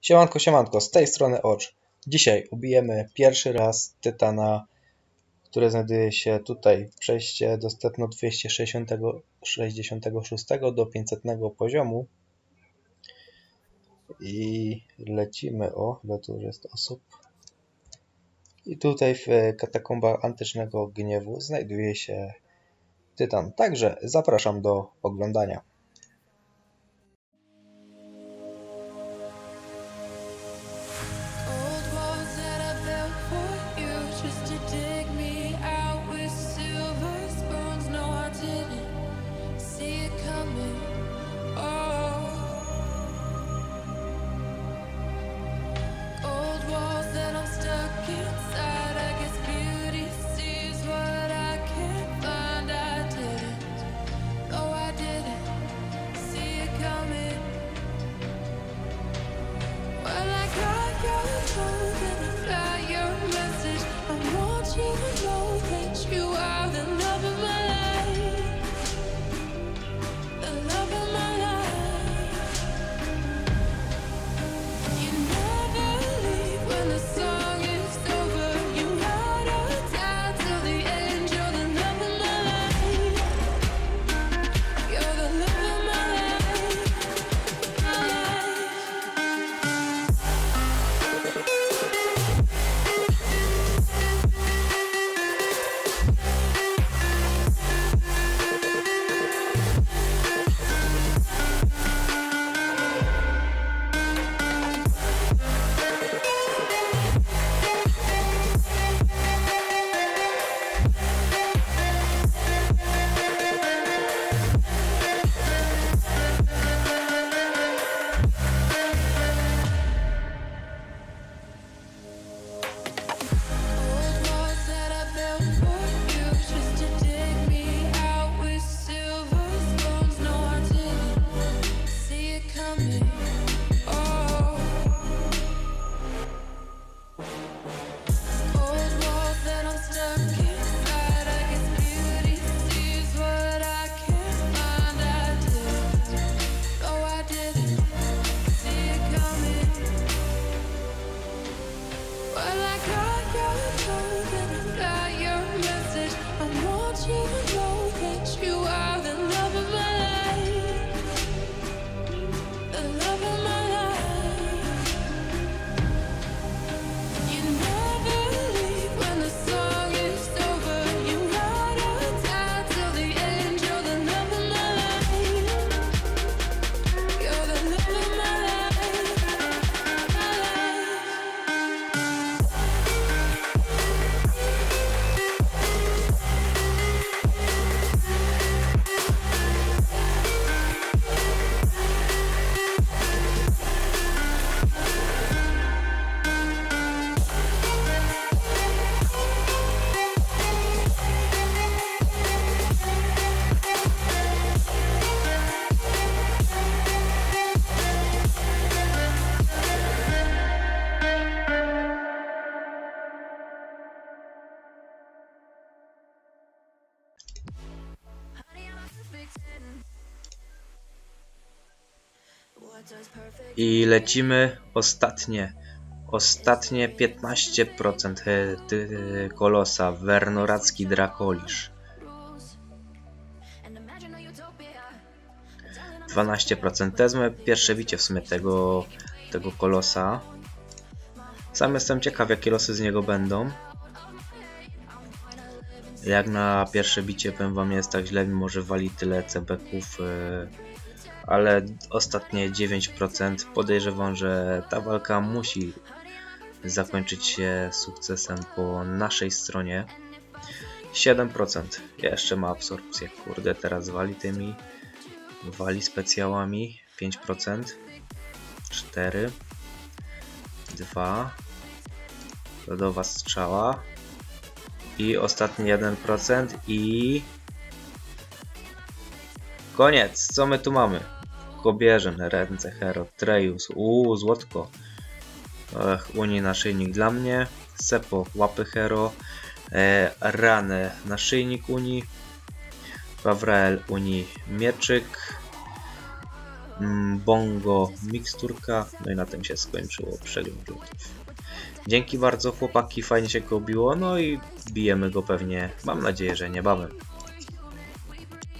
Siemanko, siemanko, z tej strony Ocz. Dzisiaj ubijemy pierwszy raz Tytana, które znajduje się tutaj w przejście do stepno 266 do 500 poziomu. I lecimy, o, ile tu jest osób. I tutaj w katakombach antycznego gniewu znajduje się Tytan. Także zapraszam do oglądania. I lecimy ostatnie. Ostatnie 15% he- ty- kolosa. Wernoracki Drakolisz. 12%. To jest moje pierwsze bicie w sumie tego, tego kolosa. Sam jestem ciekaw jakie losy z niego będą. Jak na pierwsze bicie powiem wam jest tak źle, mimo że wali tyle CB-ków. Yy, ale ostatnie 9% podejrzewam, że ta walka musi zakończyć się sukcesem po naszej stronie. 7% jeszcze ma absorpcję, kurde, teraz wali tymi, wali specjałami, 5%, 4, 2, lodowa strzała. I ostatni 1% i Koniec, co my tu mamy? Kobierzyn, ręce, hero, Trejus, uuu, złotko. Ech, naszyjnik dla mnie, Sepo, łapy hero, e, Ranę, naszyjnik Unii, Wawrael, Unii, mieczyk, mm, bongo miksturka, no i na tym się skończyło przegląd. Dzięki bardzo chłopaki, fajnie się go biło, no i bijemy go pewnie, mam nadzieję, że niebawem.